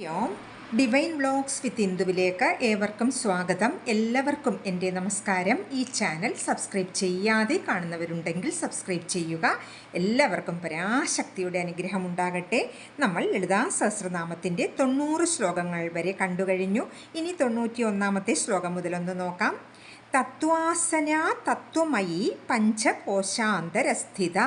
യോം. Divine vlogs വിത്ത് ഇന്ദുവിലേക്ക് ഏവർക്കും സ്വാഗതം. എല്ലാവർക്കും എന്റെ നമസ്കാരം. ഈ ചാനൽ സബ്സ്ക്രൈബ് ചെയ്യാതെ കാണുന്നവരുണ്ടെങ്കിൽ സബ്സ്ക്രൈബ് ചെയ്യുക. എല്ലാവർക്കും പരാശക്തിയുടെ അനുഗ്രഹം ഉണ്ടാകട്ടെ. നമ്മൾ ലളിതാ സഹസ്രനാമത്തിന്റെ തൊണ്ണൂറ് ശ്ലോകങ്ങൾ വരെ കണ്ടുകഴിഞ്ഞു ഇനി തൊണ്ണൂറ്റി ഒന്നാമത്തെ ശ്ലോകം മുതലൊന്ന് നോക്കാം. തത്വാസന തത്വമയി പഞ്ചകോശാന്തരസ്ഥിത.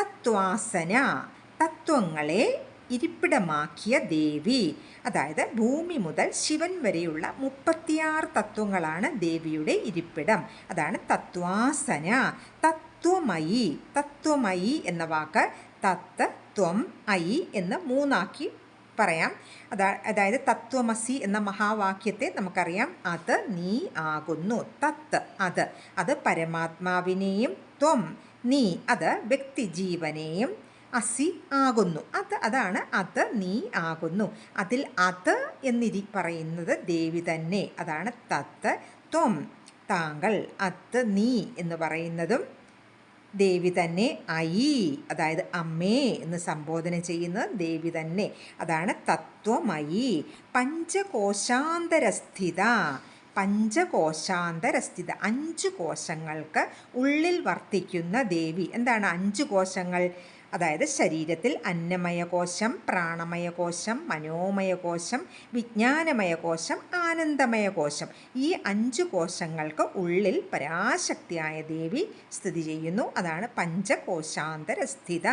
തത്വാസന തത്വങ്ങളെ ഇരിപ്പിടമാക്കിയ ദേവി. അതായത് ഭൂമി മുതൽ ശിവൻ വരെയുള്ള മുപ്പത്തിയാറ് തത്വങ്ങളാണ് ദേവിയുടെ ഇരിപ്പിടം. അതാണ് തത്വാസന. തത്വമയി. തത്വമയി എന്ന വാക്ക് തത്ത് ത്വം ഐ എന്ന് മൂന്നാക്കി പറയാം. അതാ അതായത് തത്വമസി എന്ന മഹാവാക്യത്തെ നമുക്കറിയാം. അത് നീ ആകുന്നു. തത്ത് അത്. അത് പരമാത്മാവിനെയും ത്വം നീ അത് വ്യക്തിജീവനെയും അസി ആകുന്നു. അത് അതാണ് അത് നീ ആകുന്നു. അതിൽ അത് എന്നിരി പറയുന്നത് ദേവി തന്നെ. അതാണ് തത്ത് ത്വം. താങ്കൾ അത് നീ എന്ന് പറയുന്നതും ദേവി തന്നെ ഐ അതായത് അമ്മേ എന്ന് സംബോധന ചെയ്യുന്നത് ദേവി തന്നെ. അതാണ് തത്വമയി. പഞ്ചകോശാന്തരസ്ഥിത. പഞ്ചകോശാന്തരസ്ഥിത. അഞ്ച് കോശങ്ങൾക്ക് ഉള്ളിൽ വർത്തിക്കുന്ന ദേവി. എന്താണ് അഞ്ച് കോശങ്ങൾ? അതായത് ശരീരത്തിൽ അന്നമയ കോശം പ്രാണമയ കോശം മനോമയ കോശം വിജ്ഞാനമയ കോശം ആനന്ദമയ കോശം ഈ അഞ്ച് കോശങ്ങൾക്ക് ഉള്ളിൽ പരാശക്തിയായ ദേവി സ്ഥിതി ചെയ്യുന്നു. അതാണ് പഞ്ചകോശാന്തരസ്ഥിത.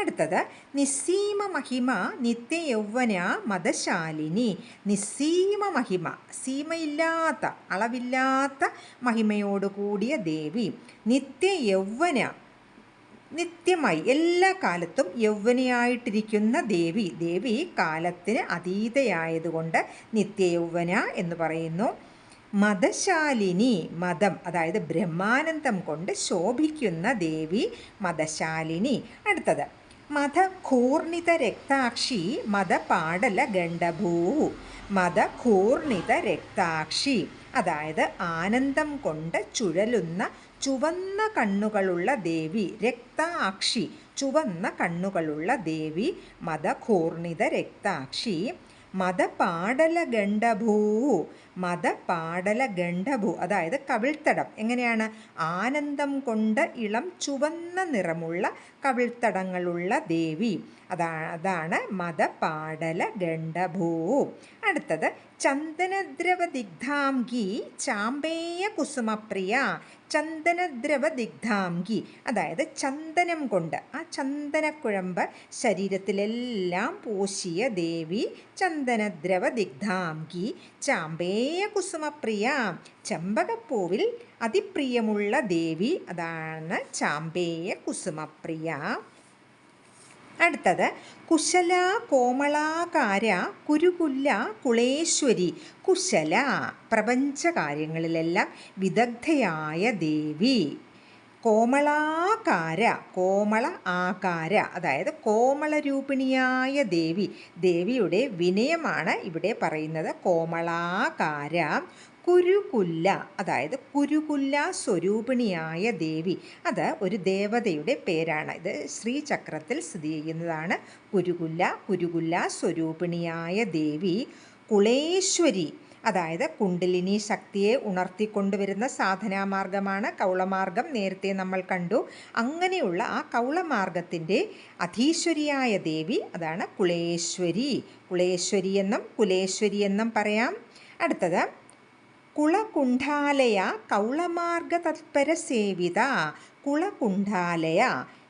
അടുത്തത് നിസ്സീമ മഹിമ നിത്യയൗവന മതശാലിനി. നിസ്സീമ മഹിമ സീമയില്ലാത്ത അളവില്ലാത്ത മഹിമയോടുകൂടിയ ദേവി. നിത്യയൗവന നിത്യമായി എല്ലാ കാലത്തും യൗവനയായിട്ടിരിക്കുന്ന ദേവി. ദേവി കാലത്തിന് അതീതയായതുകൊണ്ട് നിത്യയൗവന എന്ന് പറയുന്നു. മതശാലിനി മതം അതായത് ബ്രഹ്മാനന്ദം കൊണ്ട് ശോഭിക്കുന്ന ദേവി മതശാലിനി. അടുത്തത് മതഘൂർണിത രക്താക്ഷി മതപാടല ഗണ്ഡഭൂ. മതഘൂർണിത രക്താക്ഷി അതായത് ആനന്ദം കൊണ്ട് ചുഴലുന്ന ചുവന്ന കണ്ണുകളുള്ള ദേവി രക്താക്ഷി ചുവന്ന കണ്ണുകളുള്ള ദേവി മതഘൂർണിത രക്താക്ഷി മതപാടല ഗണ്ഡഭൂ മതപാടല ഗണ്ഡഭൂ അതായത് കവിൾത്തടം. എങ്ങനെയാണ്? ആനന്ദം കൊണ്ട് ഇളം ചുവന്ന നിറമുള്ള കവിൾത്തടങ്ങളുള്ള ദേവി. അതാ അതാണ് മതപാടല ഗണ്ഡഭൂ. അടുത്തത് ചന്ദനദ്രവ ദിഗ്ധാംഗി ചാമ്പേയ കുസുമപ്രിയ ചന്ദനദ്രവ ദിഗ്ധാംഗി അതായത് ചന്ദനം കൊണ്ട് ആ ചന്ദനക്കുഴമ്പ് ശരീരത്തിലെല്ലാം പൂശിയ ദേവി ചന്ദനദ്രവ ദിഗ്ധാംഗി ചാമ്പേയ കുസുമപ്രിയ ചെമ്പകപ്പൂവിൽ അതിപ്രിയമുള്ള ദേവി അതാണ് ചാമ്പേയ കുസുമപ്രിയ. അടുത്തത്. കുശല കോമളാകാര കുരുകുല്ല കുളേശ്വരി. കുശല പ്രപഞ്ചകാര്യങ്ങളിലെല്ലാം വിദഗ്ധയായ ദേവി. കോമളാകാര കോമള ആകാര അതായത് കോമളരൂപിണിയായ ദേവി. ദേവിയുടെ വിനയമാണ് ഇവിടെ പറയുന്നത് കോമളാകാര കുരുകുല്ല അതായത് കുരുകുല്ല സ്വരൂപിണിയായ ദേവി. അത് ഒരു ദേവതയുടെ പേരാണ്. ഇത് ശ്രീചക്രത്തിൽ സ്ഥിതി ചെയ്യുന്നതാണ്. കുരുകുല്ല കുരുകുല്ല സ്വരൂപിണിയായ ദേവി കുളേശ്വരി അതായത് കുണ്ടലിനി ശക്തിയെ ഉണർത്തിക്കൊണ്ടുവരുന്ന സാധനാമാർഗമാണ് കൗളമാർഗം. നേരത്തെ നമ്മൾ കണ്ടു. അങ്ങനെയുള്ള ആ കൗളമാർഗത്തിന്റെ അധീശ്വരിയായ ദേവി അതാണ് കുളേശ്വരി. കുളേശ്വരി എന്നും കുലേശ്വരി എന്നും പറയാം. അടുത്തത് കുളകുണ്ഠാലയ കൗളമാർഗ തത്പര സേവിത കുളകുണ്ഠാലയ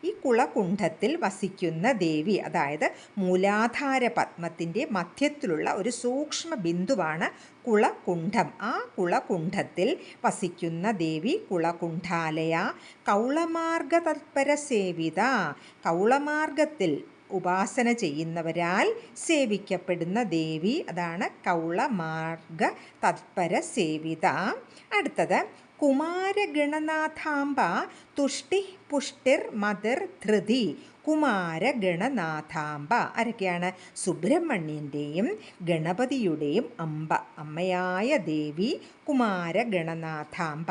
ഈ കുളകുണ്ഠത്തിൽ വസിക്കുന്ന ദേവി അതായത് മൂലാധാര പത്മത്തിന്റെ മധ്യത്തിലുള്ള ഒരു സൂക്ഷ്മ ബിന്ദുവാണ് കുളകുണ്ഠം. ആ കുളകുണ്ഠത്തിൽ വസിക്കുന്ന ദേവി കുളകുണ്ഠാലയ കൗളമാർഗ തത്പര സേവിത കൗളമാർഗത്തിൽ ഉപാസന ചെയ്യുന്നവരാൽ സേവിക്കപ്പെടുന്ന ദേവി അതാണ് കൗളമാർഗ തത്പര സേവിത അടുത്തത് കുമാരഗണനാഥാംബ തുഷ്ടി പുഷ്ടിർ മതിർ ധൃതി. കുമാരഗണനാഥാംബ ആരൊക്കെയാണ്? സുബ്രഹ്മണ്യന്റെയും ഗണപതിയുടെയും അമ്പ അമ്മയായ ദേവി കുമാരഗണനാഥാംബ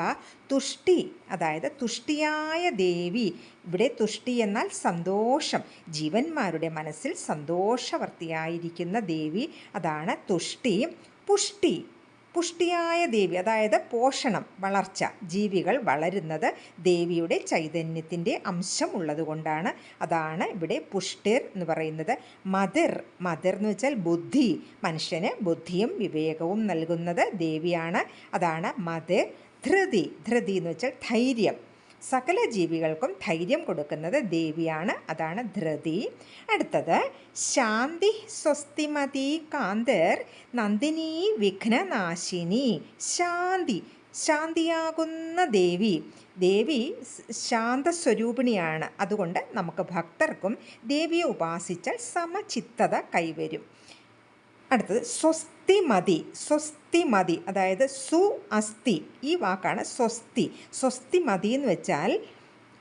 തുഷ്ടി അതായത് തുഷ്ടിയായ ദേവി. ഇവിടെ തുഷ്ടി എന്നാൽ സന്തോഷം. ജീവന്മാരുടെ മനസ്സിൽ സന്തോഷവർത്തിയായിരിക്കുന്ന ദേവി അതാണ് തുഷ്ടി. പുഷ്ടി. പുഷ്ടിയായ ദേവി അതായത് പോഷണം വളർച്ച ജീവികൾ വളരുന്നത് ദേവിയുടെ ചൈതന്യത്തിന്റെ അംശം ഉള്ളതുകൊണ്ടാണ്. അതാണ് ഇവിടെ പുഷ്ടിർ എന്ന് പറയുന്നത്. മതിർ മതിർ എന്ന് വെച്ചാൽ ബുദ്ധി മനുഷ്യന് ബുദ്ധിയും വിവേകവും നൽകുന്നത് ദേവിയാണ്. അതാണ് മതിർ. ധൃതി ധൃതി എന്ന് വെച്ചാൽ ധൈര്യം. സകല ജീവികൾക്കും ധൈര്യം കൊടുക്കുന്നത് ദേവിയാണ്. അതാണ് ധൃതി. അടുത്തത് ശാന്തി സ്വസ്തിമതി കാന്തർ നന്ദിനി വിഘ്നനാശിനി. ശാന്തി ശാന്തിയാകുന്ന ദേവി. ദേവി ശാന്തസ്വരൂപിണിയാണ്. അതുകൊണ്ട് നമുക്ക് ഭക്തർക്കും ദേവിയെ ഉപാസിച്ചാൽ സമചിത്തത കൈവരും. അടുത്തത് സ്വസ്തി മതി സ്വസ്തി മതി. അതായത് സു അസ്ഥി ഈ വാക്കാണ് സ്വസ്തി. സ്വസ്തി മതി എന്ന് വെച്ചാൽ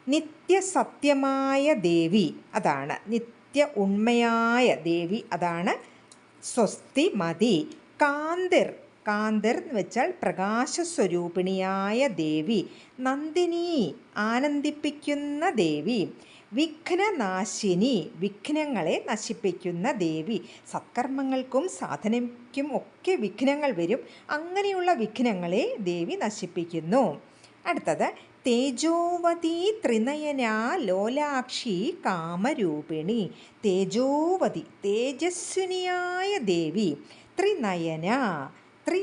നിത്യസത്യമായ ദേവി അതാണ്. നിത്യ ഉണ്മയായ ദേവി അതാണ് സ്വസ്തി മതി. കാന്തിർ. കാന്തിർ എന്ന് വെച്ചാൽ പ്രകാശസ്വരൂപിണിയായ ദേവി. നന്ദിനി ആനന്ദിപ്പിക്കുന്ന ദേവി. വിഘ്നനാശിനി വിഘ്നങ്ങളെ നശിപ്പിക്കുന്ന ദേവി. സത്കർമ്മങ്ങൾക്കും സാധനയ്ക്കും ഒക്കെ വിഘ്നങ്ങൾ വരും. അങ്ങനെയുള്ള വിഘ്നങ്ങളെ ദേവി നശിപ്പിക്കുന്നു. അടുത്തത് തേജോവതി ത്രിനയന ലോലാക്ഷി കാമരൂപിണി. തേജോവതി തേജസ്വിനിയായ ദേവി. ത്രിനയന ത്രി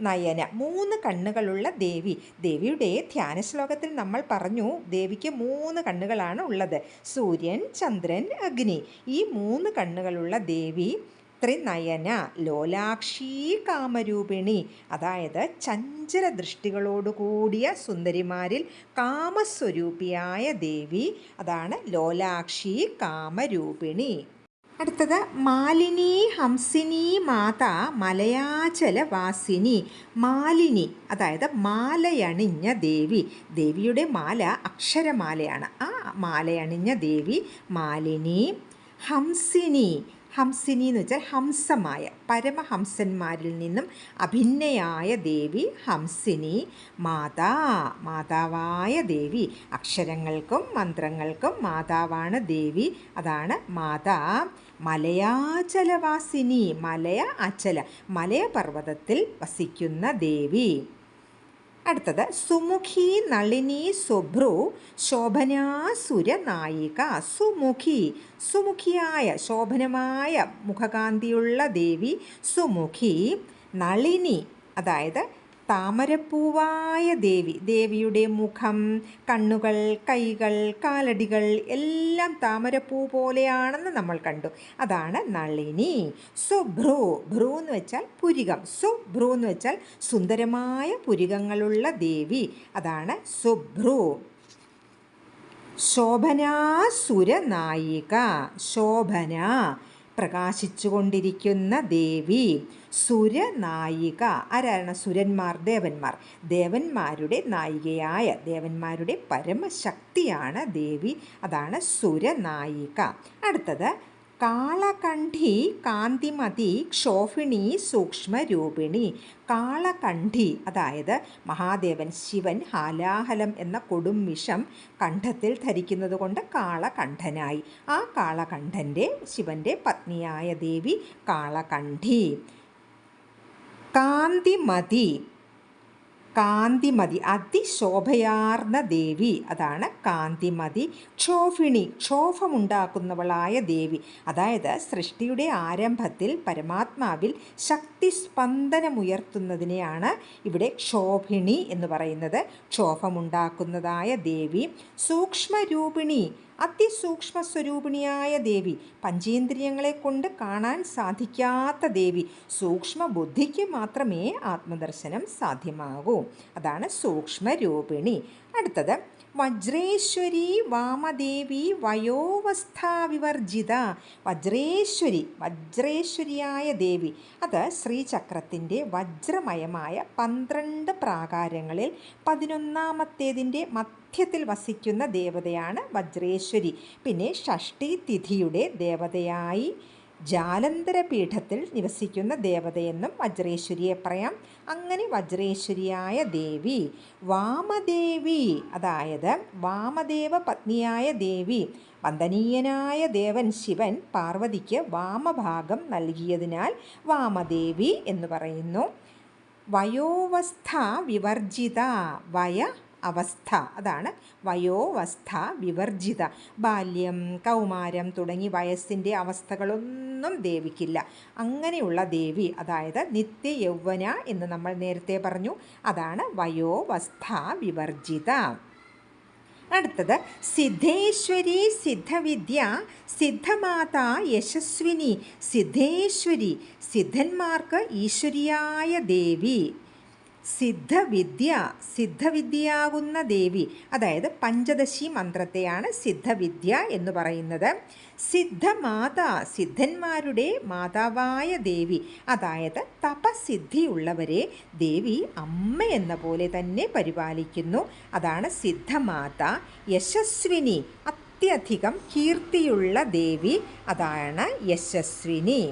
നയന മൂന്ന് കണ്ണുകളുള്ള ദേവി. ദേവിയുടെ ധ്യാന ശ്ലോകത്തിൽ നമ്മൾ പറഞ്ഞു ദേവിക്ക് മൂന്ന് കണ്ണുകളാണ് ഉള്ളത്. സൂര്യൻ ചന്ദ്രൻ അഗ്നി. ഈ മൂന്ന് കണ്ണുകളുള്ള ദേവി ത്രിനയന ലോലാക്ഷി കാമരൂപിണി. അതായത് ചഞ്ചല ദൃഷ്ടികളോടുകൂടിയ സുന്ദരിമാരിൽ കാമസ്വരൂപിയായ ദേവി. അതാണ് ലോലാക്ഷി കാമരൂപിണി. അടുത്തത് മാലിനി ഹംസിനി മാത മലയാചലവാസിനി. മാലിനി അതായത് മാലയണിഞ്ഞ ദേവി. ദേവിയുടെ മാല അക്ഷരമാലയാണ്. ആ മാലയണിഞ്ഞ ദേവി മാലിനി ഹംസിനി. ഹംസിനി എന്ന് വെച്ചാൽ ഹംസമായ പരമഹംസന്മാരിൽ നിന്നും അഭിന്നയായ ദേവി ഹംസിനി മാതാ മാതാവായ ദേവി. അക്ഷരങ്ങൾക്കും മന്ത്രങ്ങൾക്കും മാതാവാണ് ദേവി അതാണ് മാതാ. മലയാചലവാസിനി മലയ അചല മലയപർവതത്തിൽ വസിക്കുന്ന ദേവി. അടുത്തത് സുമുഖി നളിനി സുഭ്രു ശോഭനാസുര നായിക. സുമുഖി സുമുഖിയായ ശോഭനമായ മുഖകാന്തിയുള്ള ദേവി സുമുഖി. നളിനി അതായത് താമരപ്പൂവായ ദേവി ദേവിയുടെ മുഖം കണ്ണുകൾ കൈകൾ കാലടികൾ എല്ലാം താമരപ്പൂ പോലെയാണെന്ന് നമ്മൾ കണ്ടു. അതാണ് നളിനി. സുഭ്രൂ ഭ്രൂ. എന്ന് വെച്ചാൽ പുരികം. സുഭ്രൂ എന്ന് വെച്ചാൽ സുന്ദരമായ പുരികങ്ങളുള്ള ദേവി. അതാണ് സുഭ്രൂ ശോഭനാസുര നായിക ശോഭന. പ്രകാശിച്ചുകൊണ്ടിരിക്കുന്ന ദേവി സുരനായിക ആരാണ്? സുരന്മാർ ദേവന്മാർ. ദേവന്മാരുടെ നായികയായ ദേവന്മാരുടെ പരമശക്തിയാണ് ദേവി. അതാണ് സുരനായിക. അടുത്തത് കാളകണ്ഠി കാന്തിമതി ക്ഷോഭിണി സൂക്ഷ്മരൂപിണി. കാളകണ്ഠി അതായത് മഹാദേവൻ ശിവൻ ഹാലാഹലം എന്ന കൊടും വിഷം കണ്ഠത്തിൽ ധരിക്കുന്നത് കൊണ്ട് കാളകണ്ഠനായി. ആ കാളകണ്ഠന്റെ ശിവന്റെ പത്നിയായ ദേവി കാളകണ്ഠി. കാന്തിമതി കാന്തിമതി അതിശോഭയാർന്ന ദേവി. അതാണ് കാന്തിമതി. ക്ഷോഭിണി ക്ഷോഭമുണ്ടാക്കുന്നവളായ ദേവി. അതായത് സൃഷ്ടിയുടെ ആരംഭത്തിൽ പരമാത്മാവിൽ ശക്തി സ്പന്ദനമുയർത്തുന്നതിനെയാണ് ഇവിടെ ക്ഷോഭിണി എന്ന് പറയുന്നത്. ക്ഷോഭമുണ്ടാക്കുന്നതായ ദേവി. സൂക്ഷ്മരൂപിണി അതിസൂക്ഷ്മ സ്വരൂപിണിയായ ദേവി പഞ്ചേന്ദ്രിയങ്ങളെ കൊണ്ട് കാണാൻ സാധിക്കാത്ത ദേവി സൂക്ഷ്മ ബുദ്ധിക്ക് മാത്രമേ ആത്മദർശനം സാധ്യമാകൂ. അതാണ് സൂക്ഷ്മരൂപിണി അടുത്തത് വജ്രേശ്വരി വാമദേവി വയോവസ്ഥാവിവർജിത വജ്രേശ്വരി വജ്രേശ്വരിയായ ദേവി. അത് ശ്രീചക്രത്തിന്റെ വജ്രമയമായ പന്ത്രണ്ട് പ്രാകാരങ്ങളിൽ പതിനൊന്നാമത്തേതിന്റെ മധ്യത്തിൽ വസിക്കുന്ന ദേവതയാണ് വജ്രേശ്വരി. പിന്നെ ഷഷ്ടി തിഥിയുടെ ദേവതയായി ജാലന്തര പീഠത്തിൽ നിവസിക്കുന്ന ദേവതയെന്നും വജ്രേശ്വരിയെ പറയാം. അങ്ങനെ വജ്രേശ്വരിയായ ദേവി വാമദേവി അതായത് വാമദേവ പത്നിയായ ദേവി വന്ദനീയനായ ദേവൻ ശിവൻ പാർവതിക്ക് വാമഭാഗം നൽകിയതിനാൽ വാമദേവി എന്ന് പറയുന്നു. വയോവസ്ഥ വിവർജിത വയ അവസ്ഥ. അതാണ് വയോവസ്ഥ വിവർജിത. ബാല്യം കൗമാരം തുടങ്ങി വയസ്സിന്റെ അവസ്ഥകളൊന്നും ദേവിക്കില്ല. അങ്ങനെയുള്ള ദേവി അതായത് നിത്യ യൗവന എന്ന് നമ്മൾ നേരത്തെ പറഞ്ഞു. അതാണ് വയോവസ്ഥ വിവർജിത. അടുത്തത് സിദ്ധേശ്വരി സിദ്ധവിദ്യ സിദ്ധമാതാ യശസ്വിനി. സിദ്ധേശ്വരി സിദ്ധന്മാർക്ക് ഈശ്വരിയായ ദേവി. സിദ്ധവിദ്യ സിദ്ധവിദ്യയാകുന്ന ദേവി അതായത് പഞ്ചദശി മന്ത്രത്തെയാണ് സിദ്ധവിദ്യ എന്ന് പറയുന്നത്. സിദ്ധമാത സിദ്ധന്മാരുടെ മാതാവായ ദേവി അതായത് തപസിദ്ധിയുള്ളവരെ ദേവി അമ്മ എന്ന പോലെ തന്നെ പരിപാലിക്കുന്നു. അതാണ് സിദ്ധമാത യശസ്വിനി അത്യധികം കീർത്തിയുള്ള ദേവി അതാണ് യശസ്വിനി.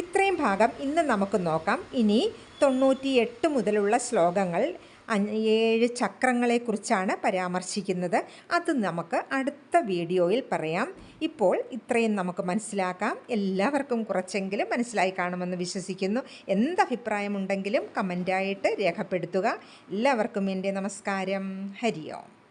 ഇത്രയും ഭാഗം ഇന്ന് നമുക്ക് നോക്കാം. ഇനി തൊണ്ണൂറ്റിയെട്ട് മുതലുള്ള ശ്ലോകങ്ങൾ ഏഴ് ചക്രങ്ങളെക്കുറിച്ചാണ് പരാമർശിക്കുന്നത്. അത് നമുക്ക് അടുത്ത വീഡിയോയിൽ പറയാം. ഇപ്പോൾ ഇത്രയും നമുക്ക് മനസ്സിലാക്കാം. എല്ലാവർക്കും കുറച്ചെങ്കിലും മനസ്സിലായി കാണുമെന്ന് വിശ്വസിക്കുന്നു. എന്തഭിപ്രായമുണ്ടെങ്കിലും കമന്റായിട്ട് രേഖപ്പെടുത്തുക. എല്ലാവർക്കും എന്റെ നമസ്കാരം. ഹരി ഓം.